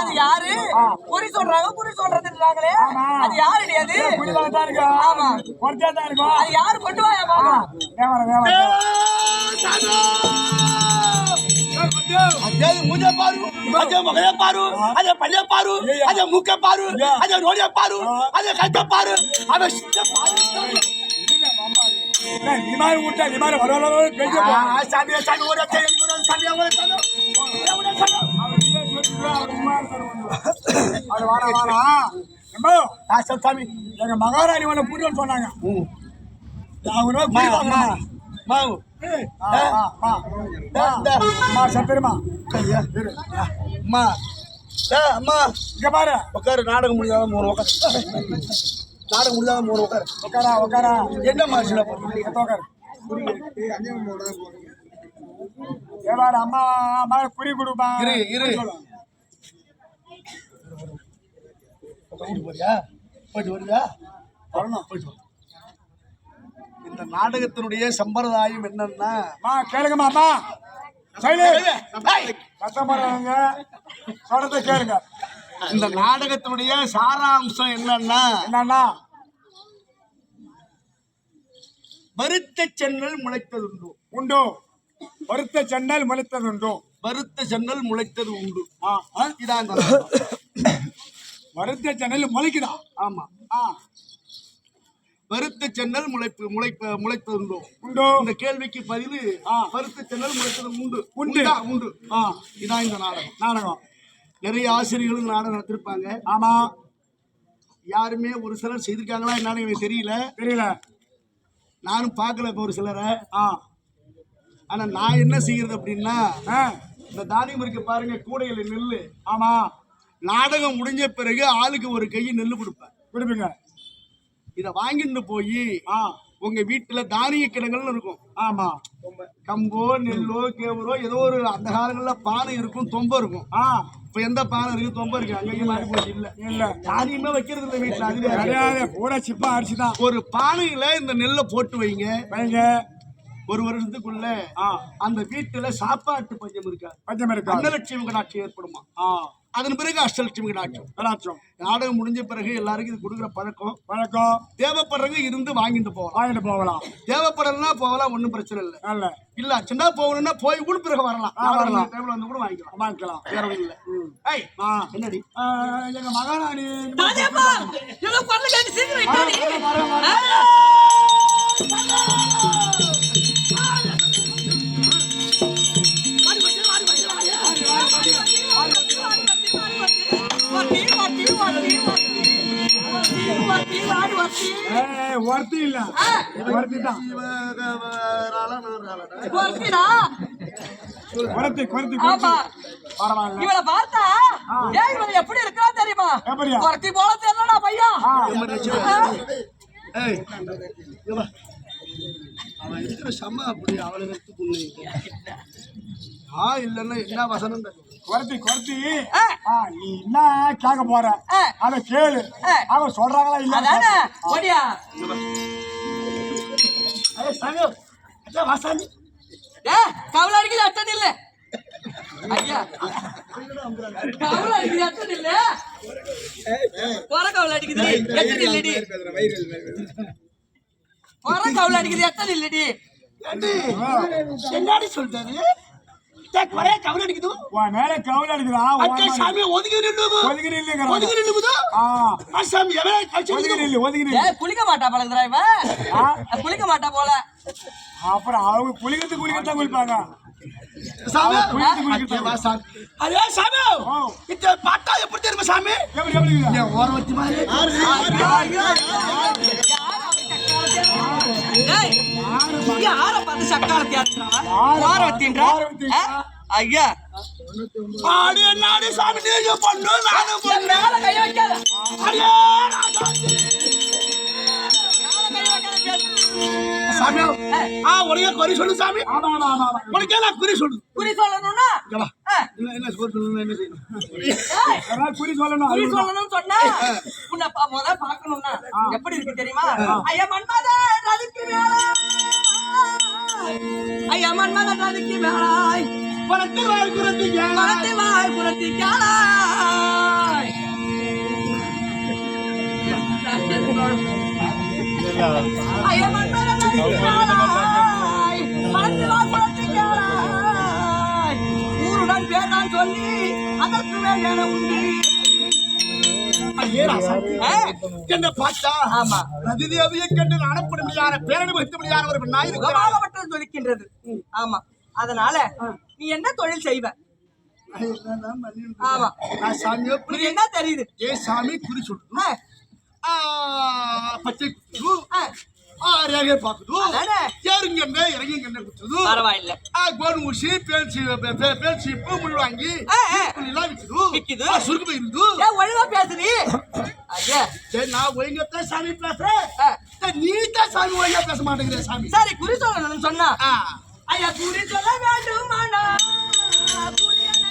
அது யாரு? குறி சொல்றாங்க குறி சொல்றதுன்றாங்களே. அது யாரு அது? ஆமா. அது யாரு? கொண்டு வாயா பாரு. அஜய் பாரு. அஜய் பல்லே பாரு. அஜய் மூக்க பாரு. அஜய் ரோடிய பாரு. அஜய் கழுத்த பாரு. அவன் பாரு. நீ மாதிரி விட்டா நீ மாதிரி வர வர சாமி ஒரு சாமியா ஒரு அது வாடா வாடா நம்ம சாமி எங்க மகாராணி ஒன்று கூட்டிட்டு சொன்னாங்க அவங்க மாவு பெருமா அம்மா அம்மா இங்க பாரு உட்காரு நாடகம் முடியாத ஒரு நாடகம் முடியாத மூணு உட்காரு. உட்காரா உட்காரா. என்ன மாசில உட்காரு. ஏ பாரு அம்மா அம்மா குறி கொடுப்பா. இரு இரு. போயிட்டு போறியா? போயிட்டு வரியா வரணும். போயிட்டு வா. இந்த நாடகத்தினுடைய சம்பிரதாயம் என்னன்னா கேளுங்கம்மா அம்மா. சத்தம் சொல்றத கேளுங்க. இந்த நாடகத்தினுடைய சாராம்சம் என்னன்னா என்னன்னா? வருத்த சென்னல் முளைத்ததுண்டு. உண்டு. வருத்த சென்னல் முளைத்தது உண்டு வருத்த சென்னல் முளைத்தது உண்டு. இதான். வருத்த சென்னல் முளைக்குதா? ஆமா. ஆ. வருத்த சென்னல் முளைப்பு முளைப்ப முளைத்தது உண்டு. உண்டு இந்த கேள்விக்கு பதில். வருத்த சென்னல் முளைத்தது உண்டு. உண்டு. உண்டா? உண்டு இதான் இந்த நாடகம். நாடகம். நிறைய ஆசிரியர்களும் நாடகம் நடத்திருப்பாங்க. ஆமா யாருமே ஒரு சிலர் செய்திருக்காங்களா என்னன்னு எனக்கு தெரியல. தெரியல. நானும் பார்க்கல இப்போ ஒரு சிலரை. ஆ. ஆனா நான் என்ன செய்யறது அப்படின்னா இந்த தானியம் இருக்கு பாருங்க கூடையில நெல்லு. ஆமா. நாடகம் முடிஞ்ச பிறகு ஆளுக்கு ஒரு கை நெல்லு கொடுப்பேன். கொடுப்பீங்க. இதை வாங்கிட்டு போய் ஆ உங்க வீட்டுல தானிய கிடங்கள்னு இருக்கும். ஆமா. கம்போ நெல்லோ கேவரோ ஏதோ ஒரு அந்த காலங்கள்ல பானை இருக்கும் தொம்பை இருக்கும். ஆ. இப்ப எந்த பானை இருக்கு? தொம்பை இருக்கு. அங்கேயும் மாறி போச்சு. இல்ல. இல்ல. தானியமே வைக்கிறது இல்லை வீட்டுல கிடையாது. பூரா சிப்பா அரிசிதான். ஒரு பானையில இந்த நெல்லை போட்டு வைங்க. வைங்க. ஒரு வருஷத்துக்குள்ள அந்த வீட்டுல சாப்பாட்டு பஞ்சம் இருக்கா? பஞ்சம் இருக்கா? அன்னலட்சுமி கடாட்சி ஏற்படுமா? ஆ. அதன் பிறகு அஷ்டலட்சுமி கடாட்சம் கலாச்சம் நாடகம் முடிஞ்ச பிறகு எல்லாருக்கும் இது கொடுக்குற பழக்கம். வணக்கம் தேவைப்படுறவங்க இருந்து வாங்கிட்டு போகலாம். வாங்கிட்டு போகலாம். தேவைப்படலன்னா போகலாம் ஒன்றும் பிரச்சனை இல்லை. நல்ல இல்ல அச்சண்டா போகணும்னா போய் கூட பிறகு வரலாம். ஆ, வரலாம். டைம்ல வந்து கூட வாங்கிக்கலாம். வாங்கிக்கலாம். வேற இல்லை. ஏய் ஆ. என்னடி? எங்க மகாராணி. சீக்கிரம் ஒருத்தி இல்ல. ஒருத்தி தான். குறைத்தி குறைத்தி. பரவாயில்ல. இவளை பார்த்தா ஏன் இவன் எப்படி இருக்கிறா தெரியுமா? குறைச்சி போல தெரியலடா பையா. அவன் இருக்கிற சம அப்படி அவளை பொண்ணு. ஆ இல்லைன்னா என்ன வசனம் குறைத்தி குறைத்தி ஆ. ஆ, நீ என்ன கேட்க போற? ஆ. அத கேளு. அவங்க சொல்றாங்களா இல்ல அதானே ஓடியா ஏ கவலை அடிக்குது அட்டன் இல்ல. ஐயா கவலை அடிக்குது அட்டன் இல்ல. போற கவலை அடிக்குது. எத்தனை இல்லடி? போற கவலை அடிக்குது. எத்தனை இல்லடி? என்னடி சொல்லிட்டாரு டேக் ஒரே கவலை அடிக்குது? உன் மேல கவலை அடிக்குதா அச்சே சாமி ஒதுங்கி நின்று ஒதுங்கி நில்லுங்கிறாங்க. ஒதுங்கி நின்று ஆ. ஆ சாமி எவன் கழிச்சு ஒதுங்கி நில்லு ஒதுங்கி ஏ நில்லு குளிக்க மாட்டா பழகுறா இவ ஆ, குளிக்க மாட்டா போல. அப்புறம் அவங்க குளிக்கிறது குளிக்கத்தான் குளிப்பாங்க. சாமி. குளிக்கிறது அச்சே, குளிக்கத்தான் வா சாமி. சாமி. ஓ. இந்த பாட்டா எப்படி தெரியுமா சாமி? எப்படி எப்படி இருக்குது? என் ஓரவத்தி மாதிரி. ஏய் யார பார்த்து சக்காலத்தி ஓரவத்தி. ஐயா. ஆடு நாடு சாமி? பண்ணு என் மேல கை வைக்காத. அடியே சாமி. ஆ உனக்கே குறி சொல்லு சாமி. ஆமா ஆமா ஆமா ஆமா. உனக்கே நான் குறி சொல்லு. குறி சொல்லணும்னா? என்ன என்ன சொல்ல சொல்லணும் என்ன செய்யணும்? ஏய், யாராவது குறி சொல்லணும் குறி அது சொல்லணும்னு சொன்னா உன்னை பா- முத பார்க்கணும்னா எப்படி இருக்கு தெரியுமா? ஐயா மன்மத ஐயா மன்மத வாய் கேளாய். ஐயா மன்மத ஊருடன் பேர் நான் சொல்லி அதற்கு என உண்டு. என்ன பார்த்தா? ஆமா. ரதிதேவியை கண்டு நாணப்படும்படியான பேரணி வைத்தபடியான ஒரு பெண்ணாய் இருக்கிறார் முகமாகப்பட்டது ஜொலிக்கின்றது ஆமா. அதனால நீ என்ன தொழில் செய்வ? ஆமா. சாமி என்ன தெரியுது? ஏ சாமி குறி ஆ, பச்சை குத்து ஆ, ஆ ரேகை பாக்குது அதானே? ஏறுங்கண்ணே இறங்குங்கண்ணே குத்துது. பரவாயில்ல. கோன் ஊசி பேல்சி பேல்சி பூ முள் வாங்கி. எல்லாம் விக்குது. விக்குது. சுருக்கு போயிருது ஏன் ஒழுங்கா பேசுறீ சரி நான் ஒழுங்கத்தான் சாமி பேசுறேன். நீ தான் சாமி ஒழுங்கா பேச மாட்டேங்கிற சாமி. சரி குறி சொல்லணும்னு சொன்னா. ஐயா குறி சொல்ல வேண்டுமானா? குறி என்ன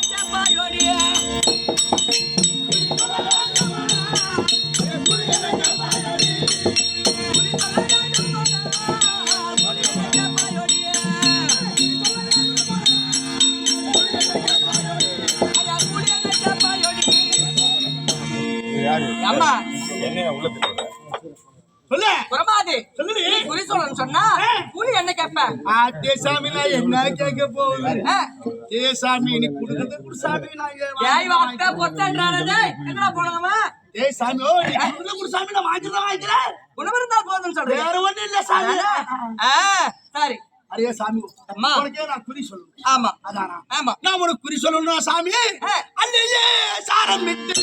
அம்மா. சொல்லு. புறமாதி சொல்லுடி. குறி சொன்னா கூலி என்ன கேப்ப ஆத்தே சாமி நான் என்ன கேட்க போகுது? ஏ சாமி நீ குடுக்கறது குடு சாமி நான் ஏய் வாங்கிக்கிறேன், வாட்ட பொத்தன்றானே எங்கடா போனவமா ஏய் சாமி ஓ நீ குடுக்கறது குடு சாமி நான் வாங்கிக்கிறேன் வாங்கிக்கிறேன். குணம் இருந்தா போதும்னு சொல்றேன் வேற ஒண்ணும் இல்ல சாமி. ஆ, சரி. அரே சாமி அம்மா. உனக்கே நான் குறி சொல்லணும். ஆமா. அதானா? ஆமா. நான் உனக்கு குறி சொல்லணும் சாமி. அல்லையே சாரம் விட்டு